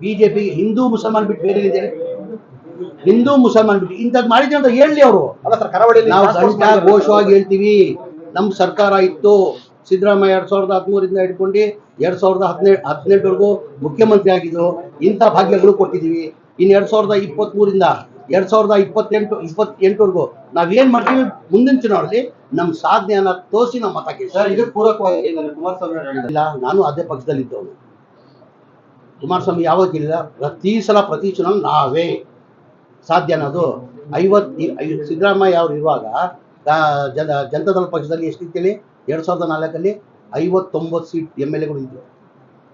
BJP Hindu ಮುಸಲ್ಮಾನ್ ಬಿಟ್ಟು ಬೇರೆ ಇದೆ ಹಿಂದೂ ಮುಸಲ್ಮಾನ್ ಬಿಟ್ಟು ಇಂಥದ್ದು ಮಾಡಿದ್ರೆ ಅಂತ ಹೇಳಿ ಅವರು. ಅಲ್ಲ ಸರ್ ಕರಾವಳಿ ನಾವು. ಘೋಷವಾಗಿ ಹೇಳ್ತೀವಿ ನಮ್ಮ ಸರ್ಕಾರ ಇತ್ತು ಸಿದ್ದರಾಮಯ್ಯ ಎರಡ್ ಸಾವಿರದ ಹದಿಮೂರಿಂದ ಹಿಡ್ಕೊಂಡು ಎರಡ್ ಸಾವಿರದ ಹದಿನೆಂಟು ಹದಿನೆಂಟವರೆಗೂ ಮುಖ್ಯಮಂತ್ರಿ ಆಗಿದ್ದು ಇಂಥ ಭಾಗ್ಯಗಳು ಕೊಟ್ಟಿದ್ದೀವಿ. ಇನ್ನು ಎರಡ್ ಸಾವಿರದ ಇಪ್ಪತ್ಮೂರಿಂದ ಎರಡ್ ಸಾವಿರದ ಇಪ್ಪತ್ತೆಂಟು ಇಪ್ಪತ್ತೆಂಟವರೆಗೂ ನಾವೇನ್ ಮಾಡ್ತೀವಿ ಮುಂದಿನ ಚುನಾವಣೆಯಲ್ಲಿ ನಮ್ಮ ಸಾಧನೆಯನ್ನ ತೋರಿಸಿ ನಮ್ಮ ಮತ ಕೇಳಿ ಸರ್ ಇದು ಪೂರಕವಾಗಿ ಕುಮಾರಸ್ವಾಮಿ ಇಲ್ಲ ನಾನು ಅದೇ ಪಕ್ಷದಲ್ಲಿದ್ದವನು. ಕುಮಾರಸ್ವಾಮಿ ಯಾವಾಗ ಇಲ್ಲ ಪ್ರತಿ ಸಲ ಪ್ರತಿ ಚುನಾವಣೆ ನಾವೇ. ಸಾಧ್ಯ ಅನ್ನೋದು ಐವತ್ ಈ- ಐ- ಸಿದ್ದರಾಮಯ್ಯ ಅವರು ಇರುವಾಗ ಜನ ಜನತಾದಳ ಪಕ್ಷದಲ್ಲಿ ಎಷ್ಟಿತ್ತೇಳಿ ಎರಡು ಸಾವಿರದ ನಾಲ್ಕಲ್ಲಿ ಐವತ್ತೊಂಬತ್ತು ಸೀಟ್ ಎಂ ಎಲ್ ಎಗಳು ಇದ್ರು.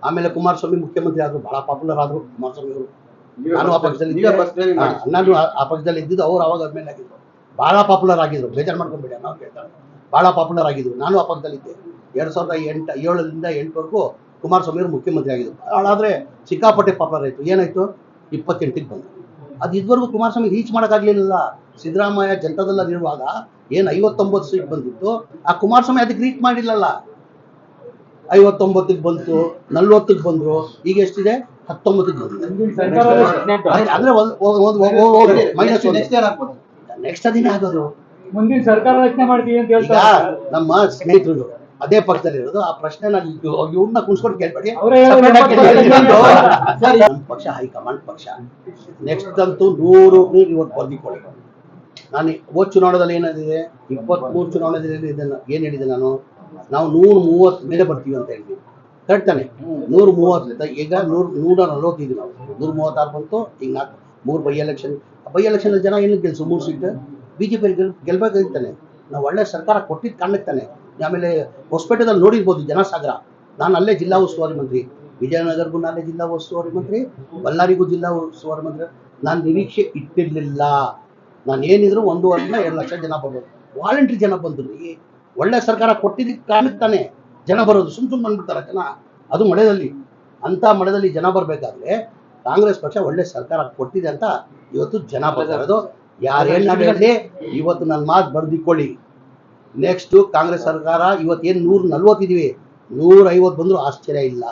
ಆಮೇಲೆ ಕುಮಾರಸ್ವಾಮಿ ಮುಖ್ಯಮಂತ್ರಿ ಆದರು ಬಹಳ ಪಾಪ್ಯುಲರ್ ಆದ್ರು ಕುಮಾರಸ್ವಾಮಿ ಅವರು. ನಾನು ಆ ಪಕ್ಷದಲ್ಲಿ ನಾನು ಆ- ಪಕ್ಷದಲ್ಲಿ ಇದ್ದಿದ್ದು ಅವ್ರು ಅವಾಗ ಎಂ ಎಲ್ ಆಗಿದ್ರು. ಬಹಳ ಪಾಪ್ಯುಲರ್ ಆಗಿದ್ರು. ಬೇಜಾರು ಮಾಡ್ಕೊಂಡ್ಬಿಡಿ ನಾವು ಕೇಳ್ತಾರೆ. ಬಹಳ ಪಾಪ್ಯುಲರ್ ಆಗಿದ್ರು. ನಾನು ಆ ಪಕ್ಷದಲ್ಲಿದ್ದೆ ಎರಡು ಸಾವಿರದ ಎಂಟು ಏಳರಿಂದ ಎಂಟವರೆಗೂ ಕುಮಾರಸ್ವಾಮಿ ಅವರು ಮುಖ್ಯಮಂತ್ರಿ ಆಗಿದ್ರು. ಹಾಳಾದ್ರೆ ಸಿಕ್ಕಾಪಟ್ಟೆ ಪಾಪ್ಯುಲರ್ ಆಯ್ತು. ಏನಾಯ್ತು? ಇಪ್ಪತ್ತೆಂಟಿಗೆ ಬಂದ್ರು ಅದು ಇದುವರೆಗೂ ಕುಮಾರಸ್ವಾಮಿ ರೀಚ್ ಮಾಡೋಕ್ಕಾಗಲಿಲ್ಲ. ಸಿದ್ದರಾಮಯ್ಯ ಜನತಾದಲ್ಲ ಇರುವಾಗ ಏನು ಐವತ್ತೊಂಬತ್ತು ಸೀಟ್ ಬಂದಿತ್ತು ಆ ಕುಮಾರಸ್ವಾಮಿ ಅದಕ್ಕೆ ರೀಚ್ ಮಾಡಿಲ್ಲಲ್ಲ. ಐವತ್ತೊಂಬತ್ತಕ್ಕೆ ಬಂತು ನಲ್ವತ್ತಕ್ಕೆ ಬಂದ್ರು ಈಗ ಎಷ್ಟಿದೆ? ಹತ್ತೊಂಬತ್ತಿಗೆ ಬಂದಿದೆ. ಅಂದರೆ ಮೈನಸ್ ನೆಕ್ಸ್ಟ್ ಅದಿನ ನೆಕ್ಸ್ಟ್ ಅದೇನೇ ಆಗೋದು ಮುಂದಿನ ಸರ್ಕಾರ ರಚನೆ ಮಾಡ್ತೀವಿ ಅಂತ ಹೇಳ್ತಾರೆ. ನಮ್ಮ ಸ್ನೇಹಿತರು ಅದೇ ಪಕ್ಷದಲ್ಲಿ ಇರೋದು. ಆ ಪ್ರಶ್ನೆ ನಾನು ಇವ್ರನ್ನ ಕುಣಿಸ್ಕೊಂಡು ಕೇಳ್ಬೇಡಿ. ನಮ್ಮ ಪಕ್ಷ. ಹೈಕಮಾಂಡ್ ಪಕ್ಷ. ನೆಕ್ಸ್ಟ್ ಅಂತೂ ನೂರು ನೂರು ಇವತ್ತು ಬಂದಿಕೊಳ್ಳಿ. ನಾನು ಹೋದ್ ಚುನಾವಣೆದಲ್ಲಿ ಏನಿದೆ? ಇಪ್ಪತ್ಮೂರು ಚುನಾವಣೆಯಲ್ಲಿ ಇದನ್ನ ಏನ್ ಹೇಳಿದೆ ನಾನು? ನಾವು ನೂರ ಮೂವತ್ತು ಮೇಲೆ ಬರ್ತೀವಿ ಅಂತ ಹೇಳಿದ್ವಿ. ಕರೆಕ್ಟಾನೆ ನೂರು ಮೂವತ್ತರಿಂದ ಮೂವತ್ತು ಈಗ ನೂರು ನೂರ ನಲವತ್ತಿದ್ವಿ ನಾವು. ನೂರ ಮೂವತ್ತಾರು ಬಂತು ಈಗ ನಾಲ್ಕು ಮೂರು ಬೈ ಎಲೆಕ್ಷನ್ ಬೈ ಎಲೆಕ್ಷನ್ ಜನ ಏನು ಗೆಲ್ಸು? ಮೂರು ಸೀಟ್ ಬಿಜೆಪಿ ಗೆಲ್ ಗೆಲ್ಬೇಕಾಗಿತ್ತಾನೆ ನಾವು ಒಳ್ಳೆ ಸರ್ಕಾರ ಕೊಟ್ಟಿದ್ದು ಕಾರಣಕ್ಕೆ ತಾನೆ. ಆಮೇಲೆ ಹೊಸಪೇಟೆದಲ್ಲಿ ನೋಡಿರ್ಬೋದು ಜನಸಾಗರ. ನಾನು ಅಲ್ಲೇ ಜಿಲ್ಲಾ ಉಸ್ತುವಾರಿ ಮಂತ್ರಿ. ವಿಜಯನಗರಗೂ ನಾನೇ ಜಿಲ್ಲಾ ಉಸ್ತುವಾರಿ ಮಂತ್ರಿ. ಬಳ್ಳಾರಿಗೂ ಜಿಲ್ಲಾ ಉಸ್ತುವಾರಿ ಮಂತ್ರಿ. ನಾನು ನಿರೀಕ್ಷೆ ಇಟ್ಟಿರಲಿಲ್ಲ. ನಾನು ಏನಿದ್ರು ಒಂದು ವರ್ಷ ಎರಡು ಲಕ್ಷ ಜನ ಬರ್ಬೋದು. ವಾಲಂಟ್ರಿ ಜನ ಬಂದ್ರು. ಈ ಒಳ್ಳೆ ಸರ್ಕಾರ ಕೊಟ್ಟಿದ್ದಕ್ಕೆ ಕಾರಣಕ್ಕೆ ತಾನೆ ಜನ ಬರೋದು. ಸುಮ್ ಸುಮ್ಮನೆ ಬಂದ್ಬಿಡ್ತಾರೆ ಜನ. ಅದು ಮಳೆಯಲ್ಲಿ ಅಂತ ಮಳೆದಲ್ಲಿ ಜನ ಬರಬೇಕಾದ್ರೆ ಕಾಂಗ್ರೆಸ್ ಪಕ್ಷ ಒಳ್ಳೆ ಸರ್ಕಾರ ಕೊಟ್ಟಿದೆ ಅಂತ ಇವತ್ತು ಜನ ಬರ್ತಾ ಇರೋದು ಯಾರೇನ್ ಇವತ್ತು ನನ್ನ ಮಾತು ಬರ್ದಿಕೊಳ್ಳಿ. ನೆಕ್ಸ್ಟ್ ಕಾಂಗ್ರೆಸ್ ಸರ್ಕಾರ ಇವತ್ತೇನು ನೂರ ನಲ್ವತ್ತಿದ್ದೀವಿ ನೂರೈವತ್ತು ಬಂದರೂ ಆಶ್ಚರ್ಯ ಇಲ್ಲ.